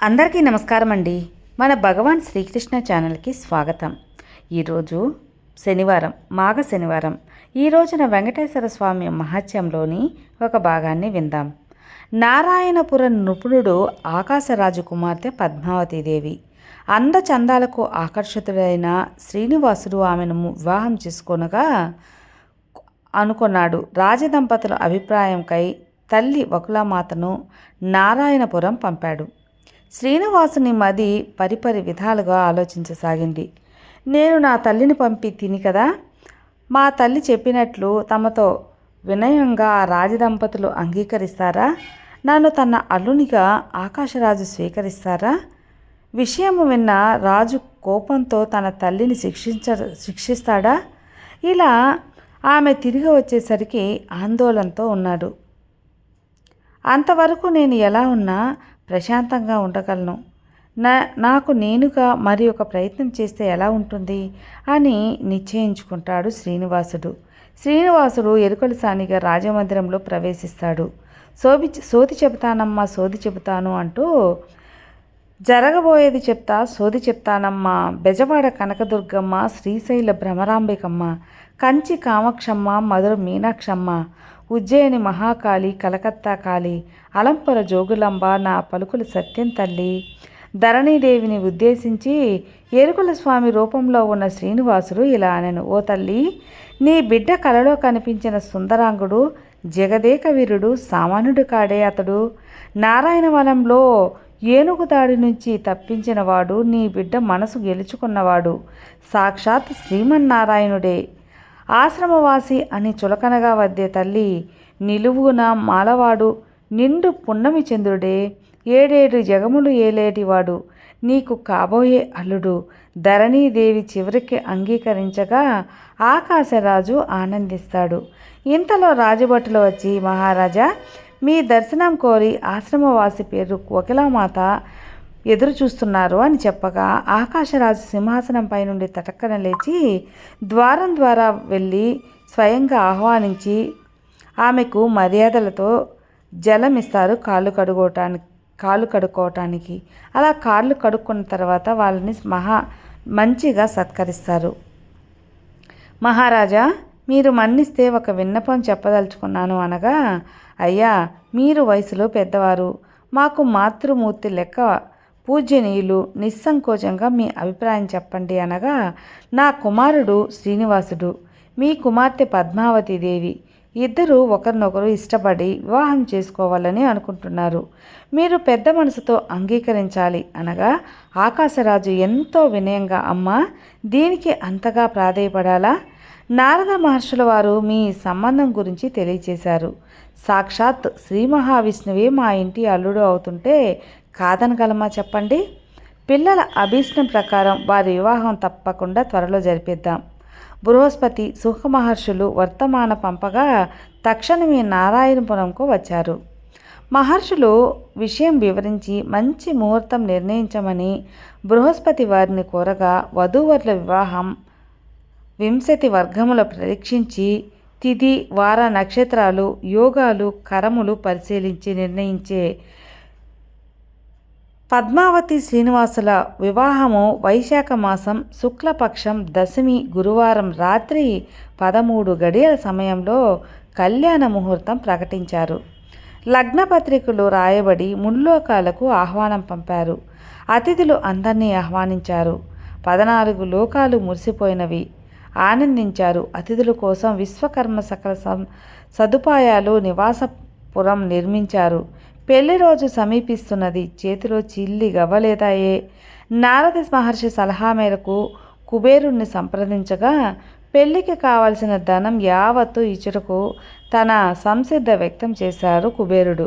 అందరికీ నమస్కారం అండి మన భగవాన్ శ్రీకృష్ణ ఛానల్కి స్వాగతం. ఈరోజు శనివారం మాఘ శనివారం. ఈ రోజున వెంకటేశ్వర స్వామి మహత్యంలోని ఒక భాగాన్ని విందాం. నారాయణపురం నృపుణుడు ఆకాశరాజు కుమార్తె పద్మావతీదేవి. అందచందాలకు ఆకర్షితుడైన శ్రీనివాసుడు ఆమెను వివాహం చేసుకొనగా అనుకున్నాడు. రాజదంపతుల అభిప్రాయంకై తల్లి వకులామాతను నారాయణపురం పంపాడు. శ్రీనివాసుని మది పరిపరి విధాలుగా ఆలోచించసాగింది. నేను నా తల్లిని పంపి తిని కదా? మా తల్లి చెప్పినట్లు తమతో వినయంగా రాజదంపతులు అంగీకరిస్తారా? నన్ను తన అల్లునిగా ఆకాశరాజు స్వీకరిస్తారా? విషయము విన్న రాజు కోపంతో తన తల్లిని శిక్షించ శిక్షిస్తాడా? ఇలా ఆమె తిరిగి వచ్చేసరికి ఆందోళనతో ఉన్నాడు. అంతవరకు నేను ఎలా ఉన్నా ప్రశాంతంగా ఉండగలను. నా నాకు నేనుగా మరి ఒక ప్రయత్నం చేస్తే ఎలా ఉంటుంది? అని నిశ్చయించుకుంటాడు శ్రీనివాసుడు. శ్రీనివాసుడు ఎరుకల సానిగా రాజమందిరంలో ప్రవేశిస్తాడు. సోది సోది చెబుతానమ్మా సోది చెబుతాను అంటూ జరగబోయేది చెప్తా సోది చెప్తానమ్మా బెజవాడ కనకదుర్గమ్మ శ్రీశైల భ్రమరాంబికమ్మ కంచి కామాక్షమ్మ మధుర మీనాక్షమ్మ ఉజ్జయిని మహాకాళి కలకత్తా కాళి అలంపుర జోగులంబ నా పలుకులు సత్యం తల్లి. ధరణీదేవిని ఉద్దేశించి ఏరుకుల స్వామి రూపంలో ఉన్న శ్రీనివాసుడు ఇలా అనెను. ఓ తల్లి నీ బిడ్డ కలలో కనిపించిన సుందరాంగుడు జగదేక వీరుడు సామాన్యుడు కాడే అతడు. నారాయణవనంలో ఏనుగు దాడి నుంచి తప్పించినవాడు నీ బిడ్డ మనసు గెలుచుకున్నవాడు. సాక్షాత్ శ్రీమన్నారాయణుడే. ఆశ్రమవాసి అని చులకనగా వద్దే తల్లి నిలువున మాలవాడు నిండు పున్నమి చంద్రుడే ఏడేడు జగములు ఏలేటివాడు నీకు కాబోయే అల్లుడు ధరణీదేవి చివరికి అంగీకరించగా ఆకాశరాజు ఆనందిస్తాడు. ఇంతలో రాజభటులు వచ్చి మహారాజా మీ దర్శనం కోరి ఆశ్రమవాసి పేరు కోకిలామాత ఎదురు చూస్తున్నారు అని చెప్పగా ఆకాశరాజు సింహాసనంపై నుండి తటక్కన లేచి ద్వారం ద్వారా వెళ్ళి స్వయంగా ఆహ్వానించి ఆమెకు మర్యాదలతో జలం ఇస్తారు కాళ్ళు కడుగోటానికి కాళ్ళు కడుక్కోవటానికి అలా కాళ్ళు కడుక్కున్న తర్వాత వాళ్ళని మహా మంచిగా సత్కరిస్తారు. మహారాజా మీరు మన్నిస్తే ఒక విన్నపం చెప్పదలుచుకున్నాను అనగా అయ్యా మీరు వయసులో పెద్దవారు. మాకు మాతృమూర్తి లెక్క పూజ్యనీయులు నిస్సంకోచంగా మీ అభిప్రాయం చెప్పండి అనగా నా కుమారుడు శ్రీనివాసుడు మీ కుమార్తె పద్మావతి దేవి. ఇద్దరు ఒకరినొకరు ఇష్టపడి వివాహం చేసుకోవాలని అనుకుంటున్నారు. మీరు పెద్ద మనసుతో అంగీకరించాలి అనగా ఆకాశరాజు ఎంతో వినయంగా అమ్మ దీనికి అంతగా ప్రాధేయపడాలా? నారద మహర్షుల వారు మీ సంబంధం గురించి తెలియచేశారు. సాక్షాత్ శ్రీ మహావిష్ణువే మా ఇంటి అల్లుడు అవుతుంటే కాదనగలమా చెప్పండి? పిల్లల అభీష్టం ప్రకారం వారి వివాహం తప్పకుండా త్వరలో జరిపిద్దాం. బృహస్పతి సుఖ మహర్షులు వర్తమాన పంపగా తక్షణమే నారాయణపురంకు వచ్చారు. మహర్షులు విషయం వివరించి మంచి ముహూర్తం నిర్ణయించమని బృహస్పతి వారిని కోరగా వధూవరుల వివాహం వింశతి వర్గముల పరీక్షించి తిథి వార నక్షత్రాలు యోగాలు కరములు పరిశీలించి నిర్ణయించే పద్మావతి శ్రీనివాసుల వివాహము వైశాఖ మాసం శుక్లపక్షం దశమి గురువారం రాత్రి పదమూడు గడియల సమయంలో కళ్యాణ ముహూర్తం ప్రకటించారు. లగ్న పత్రికలు రాయబడి ముల్లోకాలకు ఆహ్వానం పంపారు. అతిథులు అందరినీ ఆహ్వానించారు. పదనాలుగు లోకాలు మురిసిపోయినవి. ఆనందించారు. అతిథుల కోసం విశ్వకర్మ సకల సదుపాయాలు నివాసపురం నిర్మించారు. పెళ్ళి రోజు సమీపిస్తున్నది. చేతిలో చిల్లి గవ్వలేదాయే నారద మహర్షి సలహా మేరకు కుబేరుణ్ణి సంప్రదించగా పెళ్ళికి కావలసిన ధనం యావత్తు ఇచ్చుటకు తన సంసిద్ధ వ్యక్తం చేశారు కుబేరుడు.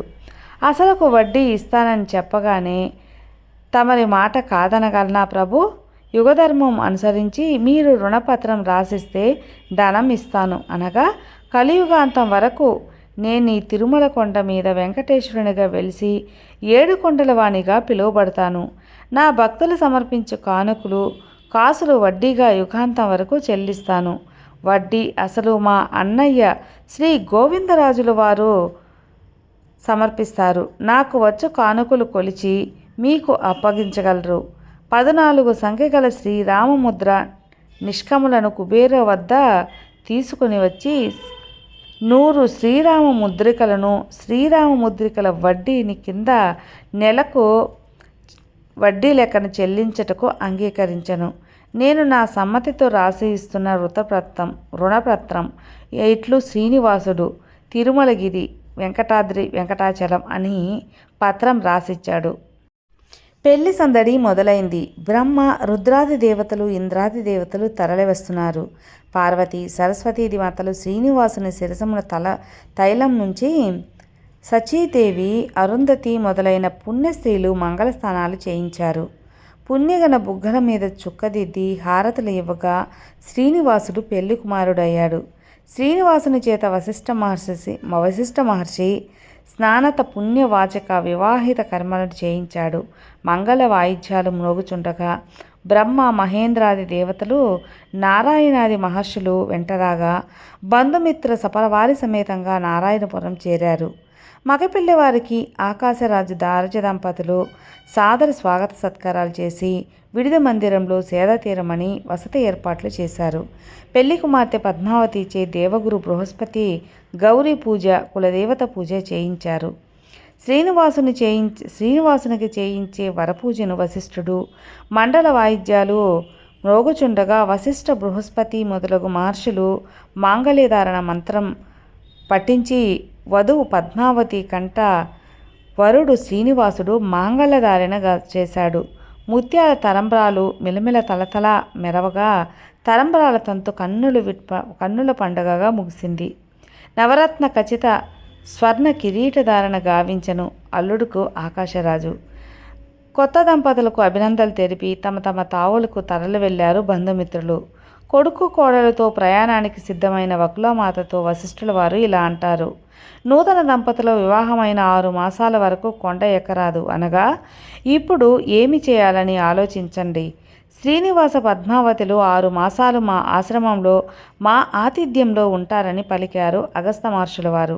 అసలుకు వడ్డీ ఇస్తానని చెప్పగానే తమరి మాట కాదనగలనా ప్రభు? యుగధర్మం అనుసరించి మీరు రుణపత్రం రాసిస్తే ధనం ఇస్తాను అనగా కలియుగాంతం వరకు నేను ఈ తిరుమల కొండ మీద వెంకటేశ్వరునిగా వెలిసి ఏడు కొండల వాణిగా పిలువబడతాను. నా భక్తులు సమర్పించే కానుకలు కాసులు వడ్డీగా యుగాంతం వరకు చెల్లిస్తాను. వడ్డీ అసలు మా అన్నయ్య శ్రీ గోవిందరాజుల వారు సమర్పిస్తారు. నాకు వచ్చు కానుకలు కొలిచి మీకు అప్పగించగలరు. పద్నాలుగు సంఖ్య గల శ్రీరామముద్ర నిష్కములను కుబేర వద్ద తీసుకుని వచ్చి నూరు శ్రీరామ ముద్రికలను శ్రీరామ ముద్రికల వడ్డీని కింద నెలకు వడ్డీ లెక్కను చెల్లించటకు అంగీకరించను. నేను నా సమ్మతితో రాసి ఇస్తున్న రుతపత్రం రుణపత్రం ఇట్లు శ్రీనివాసుడు తిరుమలగిరి వెంకటాద్రి వెంకటాచలం అని పత్రం రాసిచ్చాడు. పెళ్ళి సందడి మొదలైంది. బ్రహ్మ రుద్రాది దేవతలు ఇంద్రాది దేవతలు తరలివస్తున్నారు. పార్వతి సరస్వతీది మాతలు శ్రీనివాసుని శిరసమున తల తైలం నుంచి సచీదేవి అరుంధతి మొదలైన పుణ్యస్త్రీలు మంగళస్థానాలు చేయించారు. పుణ్యగన బుగ్గల మీద చుక్కదిద్ది హారతులు ఇవ్వగా శ్రీనివాసుడు పెళ్ళి కుమారుడయ్యాడు. శ్రీనివాసుని చేత వశిష్ఠ మహర్షి వశిష్ఠ మహర్షి స్నానత పుణ్యవాచక వివాహిత కర్మలను చేయించాడు. మంగళ వాయిద్యాలు మ్రోగుచుండగా బ్రహ్మ మహేంద్రాది దేవతలు నారాయణాది మహర్షులు వెంటరాగా బంధుమిత్ర సపరవారి సమేతంగా నారాయణపురం చేరారు. మగపిల్లవారికి ఆకాశరాజు దారజ దంపతులు సాదర స్వాగత సత్కారాలు చేసి విడిద మందిరంలో సేద తీరమని వసతి ఏర్పాట్లు చేశారు. పెళ్ళి కుమార్తె పద్మావతిచే దేవగురు బృహస్పతి గౌరీ పూజ కులదేవత పూజ చేయించారు. శ్రీనివాసుని చేయించి శ్రీనివాసునికి చేయించే వరపూజను వశిష్ఠుడు మండల వాయిద్యాలు మ్రోగుచుండగా వశిష్ఠ బృహస్పతి మొదలగు మహర్షులు మాంగళ్యధారణ మంత్రం పఠించి వధువు పద్మావతి కంట వరుడు శ్రీనివాసుడు మాంగళ్యధారణగా చేశాడు. ముత్యాల తరంబరాలు మిలమిల తలతల మెరవగా తరంబరాల తంతు కన్నులు విప్ప కన్నుల పండగగా ముగిసింది. నవరత్న ఖచ్చిత స్వర్ణ కిరీటధారణ గావించను అల్లుడుకు ఆకాశరాజు. కొత్త దంపతులకు అభినందనలు తెలిపి తమ తమ తావులకు తరలి వెళ్ళారు బంధుమిత్రులు. కొడుకు కోడలతో ప్రయాణానికి సిద్ధమైన వకులమాతతో వశిష్ఠుల వారు ఇలా అంటారు. నూతన దంపతుల వివాహమైన ఆరు మాసాల వరకు కొండ ఎక్కరాదు అనగా ఇప్పుడు ఏమి చేయాలని ఆలోచించండి. శ్రీనివాస పద్మావతిలు ఆరు మాసాలు మా ఆశ్రమంలో మా ఆతిథ్యంలో ఉంటారని పలికారు అగస్త మహర్షుల వారు.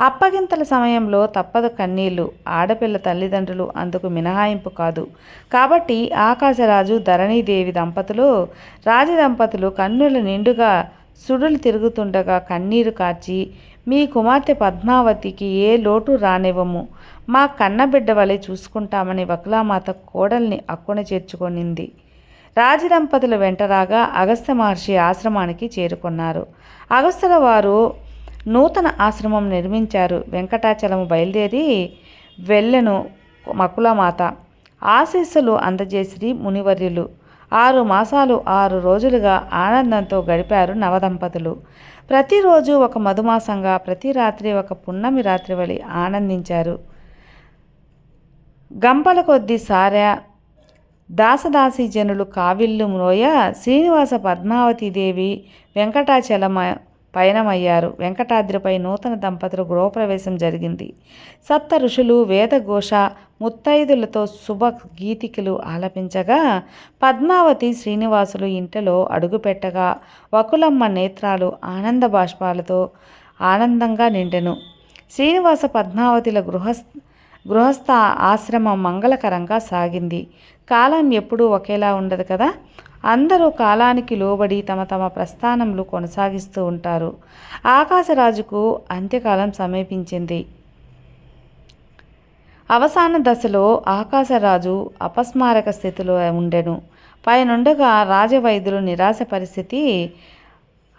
అప్పగింతల సమయంలో తప్పదు కన్నీళ్ళు ఆడపిల్ల తల్లిదండ్రులు అందుకు మినహాయింపు కాదు. కాబట్టి ఆకాశరాజు ధరణీదేవి దంపతులు రాజదంపతులు కన్నుల నిండుగా సుడులు తిరుగుతుండగా కన్నీరు కార్చి మీ కుమార్తె పద్మావతికి ఏ లోటు రానివ్వము. మా కన్నబిడ్డ వలె చూసుకుంటామని వకులామాత కోడల్ని అక్కున చేర్చుకొనింది. రాజదంపతులు వెంటరాగా అగస్త్య మహర్షి ఆశ్రమానికి చేరుకున్నారు. అగస్తుల వారు నూతన ఆశ్రమం నిర్మించారు. వెంకటాచలము బయలుదేరి వెళ్ళను మకులమాత. ఆశీస్సులు అందజేసిరి మునివర్యులు. ఆరు మాసాలు ఆరు రోజులుగా ఆనందంతో గడిపారు నవదంపతులు. ప్రతిరోజు ఒక మధుమాసంగా ప్రతి రాత్రి ఒక పున్నమి రాత్రి వలి ఆనందించారు. గంపల కొద్ది సారా దాసదాసి జనులు కావిల్లు మ్రోయ శ్రీనివాస పద్మావతీదేవి వెంకటాచలమ పయనమయ్యారు. వెంకటాద్రిపై నూతన దంపతులు గృహప్రవేశం జరిగింది. సప్త ఋషులు వేదఘోష ముత్తైదులతో శుభ గీతికలు ఆలపించగా పద్మావతి శ్రీనివాసులు ఇంటిలో అడుగుపెట్టగా వకులమ్మ నేత్రాలు ఆనంద బాష్పాలతో ఆనందంగా నిండెను. శ్రీనివాస పద్మావతిల గృహ గృహస్థ ఆశ్రమం మంగళకరంగా సాగింది. కాలం ఎప్పుడూ ఒకేలా ఉండదు కదా? అందరూ కాలానికి లోబడి తమ తమ ప్రస్థానములు కొనసాగిస్తూ ఉంటారు. ఆకాశరాజుకు అంత్యకాలం సమీపించింది. అవసాన దశలో ఆకాశరాజు అపస్మారక స్థితిలో ఉండెను. పైనుండగా రాజవైద్యులు నిరాశ పరిస్థితి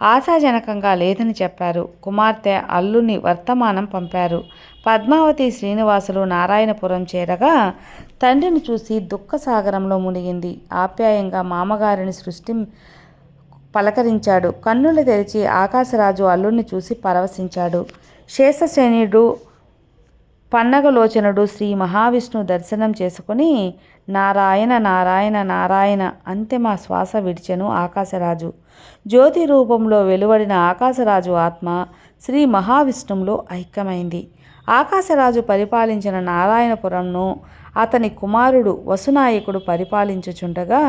ఆశాజనకంగా లేదని చెప్పారు. కుమార్తె అల్లుని వర్తమానం పంపారు. పద్మావతి శ్రీనివాసులు నారాయణపురం చేరగా తండ్రిని చూసి దుఃఖసాగరంలో మునిగింది. ఆప్యాయంగా మామగారిని సృష్టి పలకరించాడు. కన్నులు తెరిచి ఆకాశరాజు అల్లుణ్ణి చూసి పరవశించాడు. శేషశ్రేణుడు పన్నగలోచనుడు శ్రీ మహావిష్ణు దర్శనం చేసుకుని నారాయణ నారాయణ నారాయణ అంతిమ శ్వాస విడిచెను ఆకాశరాజు. జ్యోతి రూపంలో వెలువడిన ఆకాశరాజు ఆత్మ శ్రీ మహావిష్ణువులో ఐక్యమైంది. ఆకాశరాజు పరిపాలించిన నారాయణపురంను అతని కుమారుడు వసునాయకుడు పరిపాలించుచుండగా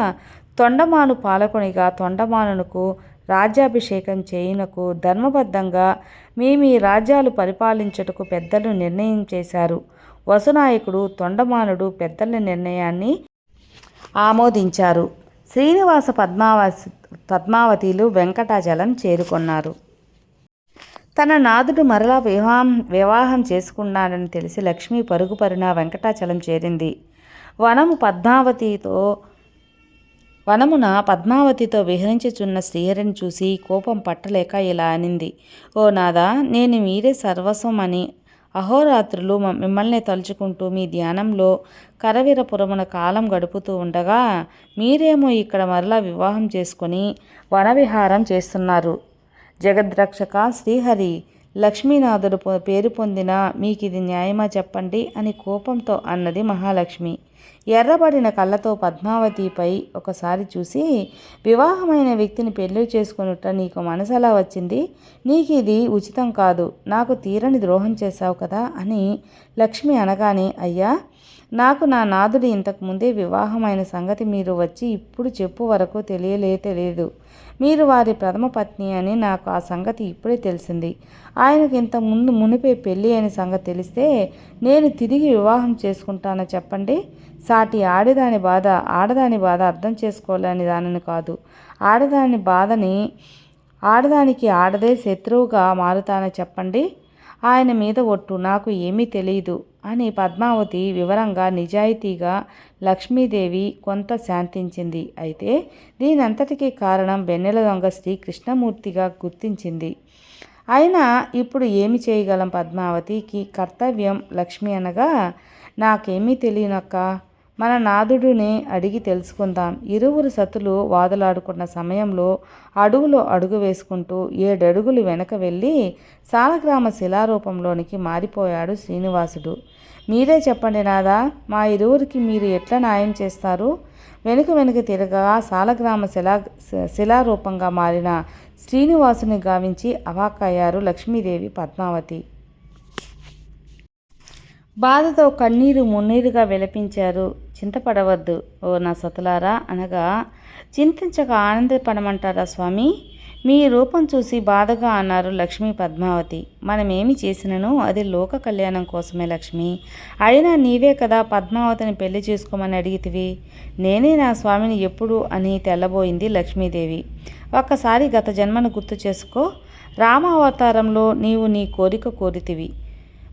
తొండమాను పాలకునిగా తొండమానునకు రాజ్యాభిషేకం చేయునకు ధర్మబద్ధంగా మీ మీ రాజ్యాలు పరిపాలించుటకు పెద్దలు నిర్ణయం చేశారు. వసునాయకుడు తొండమానుడు పెద్దల నిర్ణయాన్ని ఆమోదించారు. శ్రీనివాస పద్మావతి పద్మావతిలు వెంకటాచలం చేరుకున్నారు. తన నాదుడు మరలా వివాహం వివాహం చేసుకున్నాడని తెలిసి లక్ష్మి పరుగు పరున వెంకటాచలం చేరింది. వనము పద్మావతితో వనమున పద్మావతితో విహరించుచున్న శ్రీహరిని చూసి కోపం పట్టలేక ఇలా అనింది. ఓ నాదా నేను మీరే సర్వస్వం అని అహోరాత్రులు మిమ్మల్ని తలుచుకుంటూ మీ ధ్యానంలో కరవీరపురమున కాలం గడుపుతూ ఉండగా మీరేమో ఇక్కడ మరలా వివాహం చేసుకొని వనవిహారం చేస్తున్నారు. జగద్రక్షక శ్రీహరి లక్ష్మీనాథుడు పేరు పొందిన మీకు ఇది న్యాయమా చెప్పండి అని కోపంతో అన్నది మహాలక్ష్మి. ఎర్రబడిన కళ్ళతో పద్మావతిపై ఒకసారి చూసి వివాహమైన వ్యక్తిని పెళ్ళి చేసుకునుట నీకు మనసలా వచ్చింది? నీకు ఇది ఉచితం కాదు. నాకు తీరని ద్రోహం చేశావు కదా అని లక్ష్మి అనగానే అయ్యా! నాకు నా నాదుడు ఇంతకుముందే వివాహమైన సంగతి మీరు వచ్చి ఇప్పుడు చెప్పు వరకు తెలియలే తెలియదు మీరు వారి ప్రథమ పత్ని అని నాకు ఆ సంగతి ఇప్పుడే తెలిసింది. ఆయనకు ఇంతకుముందు మునిపే పెళ్ళి అయిన సంగతి తెలిస్తే నేను తిరిగి వివాహం చేసుకుంటానో చెప్పండి. సాటి ఆడదాని బాధ ఆడదాని బాధ అర్థం చేసుకోవాలని దానిని కాదు. ఆడదాని బాధని ఆడదానికి ఆడదే శత్రువుగా మారుతానని చెప్పండి. ఆయన మీద ఒట్టు నాకు ఏమీ తెలియదు అని పద్మావతి వివరంగా నిజాయితీగా లక్ష్మీదేవి కొంత శాంతించింది. అయితే దీనంతటికీ కారణం వెన్నెల దొంగ శ్రీ కృష్ణమూర్తిగా గుర్తించింది. అయినా ఇప్పుడు ఏమి చేయగలం పద్మావతికి? కర్తవ్యం లక్ష్మి అనగా నాకేమీ తెలియనక్క? మన నాదుడిని అడిగి తెలుసుకుందాం. ఇరువురు సతులు వాదులాడుకున్న సమయంలో అడుగులో అడుగు వేసుకుంటూ ఏడడుగులు వెనక వెళ్ళి సాలగ్రామ శిలారూపంలోనికి మారిపోయాడు శ్రీనివాసుడు. మీరే చెప్పండి నాదా మా ఇరువురికి మీరు ఎట్లా న్యాయం చేస్తారు? వెనుక వెనుక తిరగగా సాలగ్రామ శిలా శిలారూపంగా మారిన శ్రీనివాసుని గావించి అవాక్కయ్యారు లక్ష్మీదేవి పద్మావతి. బాధతో కన్నీరు మున్నీరుగా విలపించారు. చింతపడవద్దు ఓ నా సతులారా అనగా చింతించక ఆనందపడమంటారా స్వామి? మీ రూపం చూసి బాధగా అన్నారు లక్ష్మీ పద్మావతి. మనమేమి చేసినను? అది లోక కళ్యాణం కోసమే లక్ష్మి. అయినా నీవే కదా పద్మావతిని పెళ్ళి చేసుకోమని అడిగితివి. నేనే నా స్వామిని ఎప్పుడు అని తెల్లబోయింది లక్ష్మీదేవి. ఒక్కసారి గత జన్మను గుర్తు చేసుకో. రామావతారంలో నీవు నీ కోరిక కోరితివి.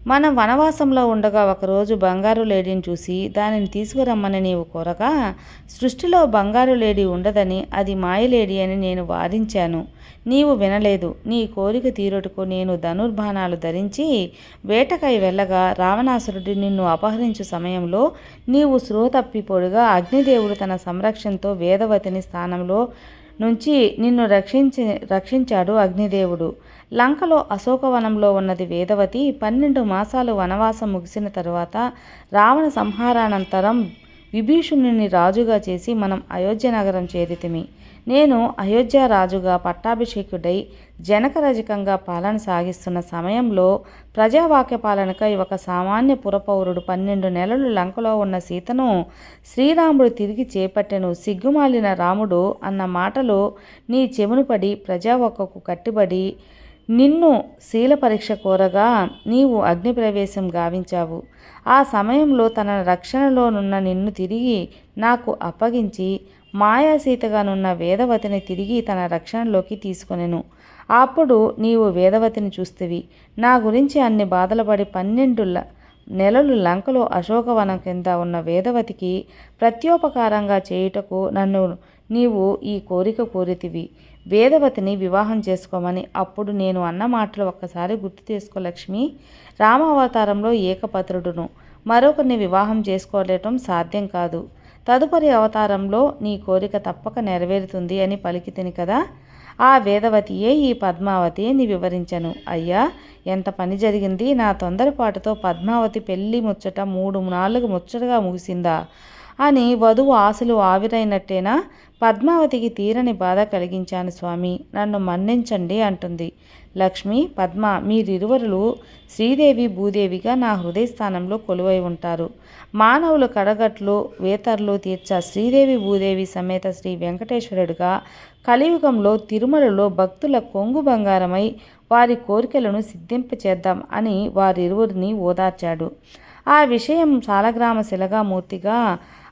మనం వనవాసంలో ఉండగా ఒకరోజు బంగారు లేడీని చూసి దానిని తీసుకురమ్మని నీవు కోరగా సృష్టిలో బంగారు లేడీ ఉండదని అది మాయలేడీ అని నేను వాదించాను. నీవు వినలేదు. నీ కోరిక తీరుటకు నేను ధనుర్బాణాలు ధరించి వేటకై వెళ్ళగా రావణాసురుడు నిన్ను అపహరించు సమయంలో నీవు శ్రోతప్పిపోడుగా అగ్నిదేవుడు తన సంరక్షణతో వేదవతిని స్థానంలో నుంచి నిన్ను రక్షించి రక్షించాడు అగ్నిదేవుడు. లంకలో అశోకవనంలో ఉన్నది వేదవతి పన్నెండు మాసాలు వనవాసం ముగిసిన తరువాత రావణ సంహారానంతరం విభీషణుని రాజుగా చేసి మనం అయోధ్య నగరం చేరితిమి. నేను అయోధ్య రాజుగా పట్టాభిషేకుడై జనకరజకంగా పాలన సాగిస్తున్న సమయంలో ప్రజావాక్య పాలనకై ఒక సామాన్య పురపౌరుడు పన్నెండు నెలలు లంకలో ఉన్న సీతను శ్రీరాముడు తిరిగి చేపట్టెను సిగ్గుమాలిన రాముడు అన్న మాటలు నీ చెవును పడి ప్రజావాకకు కట్టుబడి నిన్ను శీల పరీక్ష కోరగా నీవు అగ్నిప్రవేశం గావించావు. ఆ సమయంలో తన రక్షణలోనున్న నిన్ను తిరిగి నాకు అప్పగించి మాయాసీతగానున్న వేదవతిని తిరిగి తన రక్షణలోకి తీసుకొనెను. అప్పుడు నీవు వేదవతిని చూస్తేవి. నా గురించి అన్ని బాధలు పడి పన్నెండు నెలలు లంకలో అశోకవనం కింద ఉన్న వేదవతికి ప్రత్యోపకారంగా చేయుటకు నన్ను నీవు ఈ కోరిక కోరితివి. వేదవతిని వివాహం చేసుకోమని అప్పుడు నేను అన్న మాటలు ఒక్కసారి గుర్తు చేసుకో లక్ష్మి. రామావతారంలో ఏకపత్రుడును. మరొకరిని వివాహం చేసుకోలేటం సాధ్యం కాదు. తదుపరి అవతారంలో నీ కోరిక తప్పక నెరవేరుతుంది అని పలికితిని కదా? ఆ వేదవతియే ఈ పద్మావతి అని వివరించను. అయ్యా ఎంత పని జరిగింది. నా తొందరపాటుతో పద్మావతి పెళ్ళి ముచ్చట మూడు నాలుగు ముచ్చటగా ముగిసిందా? అని వధువు ఆశలు ఆవిరైనట్టేనా? పద్మావతికి తీరని బాధ కలిగించాను స్వామి. నన్ను మన్నించండి అంటుంది. లక్ష్మి పద్మ మీరిరువరులు శ్రీదేవి భూదేవిగా నా హృదయస్థానంలో కొలువై ఉంటారు. మానవులు కడగట్లు వేతర్లు తీర్చ శ్రీదేవి భూదేవి సమేత శ్రీ వెంకటేశ్వరుడుగా కలియుగంలో తిరుమలలో భక్తుల కొంగు బంగారమై వారి కోరికలను సిద్ధింపచేద్దాం అని వారిరువురిని ఓదార్చాడు. ఆ విషయం సాలగ్రామ శిలగా మూర్తిగా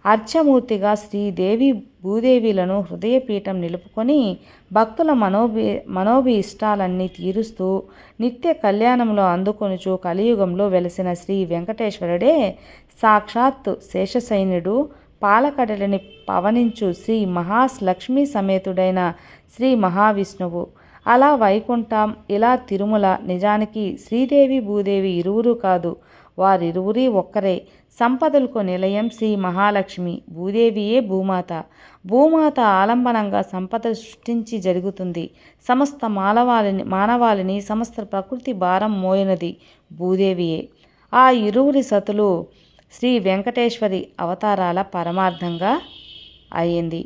అర్చమూర్తిగా శ్రీదేవి భూదేవిలను హృదయపీఠం నిలుపుకొని భక్తుల మనోభి మనోభి ఇష్టాలన్నీ తీరుస్తూ నిత్య కళ్యాణంలో అందుకొనుచు కలియుగంలో వెలసిన శ్రీ వెంకటేశ్వరుడే సాక్షాత్తు శేషసైన్యుడు పాలకడలిని పవనించు శ్రీ మహాలక్ష్మీ సమేతుడైన శ్రీ మహావిష్ణువు. అలా వైకుంఠం ఇలా తిరుమల నిజానికి శ్రీదేవి భూదేవి ఇరువురు కాదు. వారిరువురి ఒక్కరే. సంపదలకు నిలయం శ్రీ మహాలక్ష్మి భూదేవియే భూమాత. భూమాత ఆలంబనంగా సంపద సృష్టించి జరుగుతుంది. సమస్త మానవాళిని మానవాళిని సమస్త ప్రకృతి భారం మోయినది భూదేవియే. ఆ ఇరువురి సతులు శ్రీ వెంకటేశ్వరి అవతారాల పరమార్థంగా అయింది.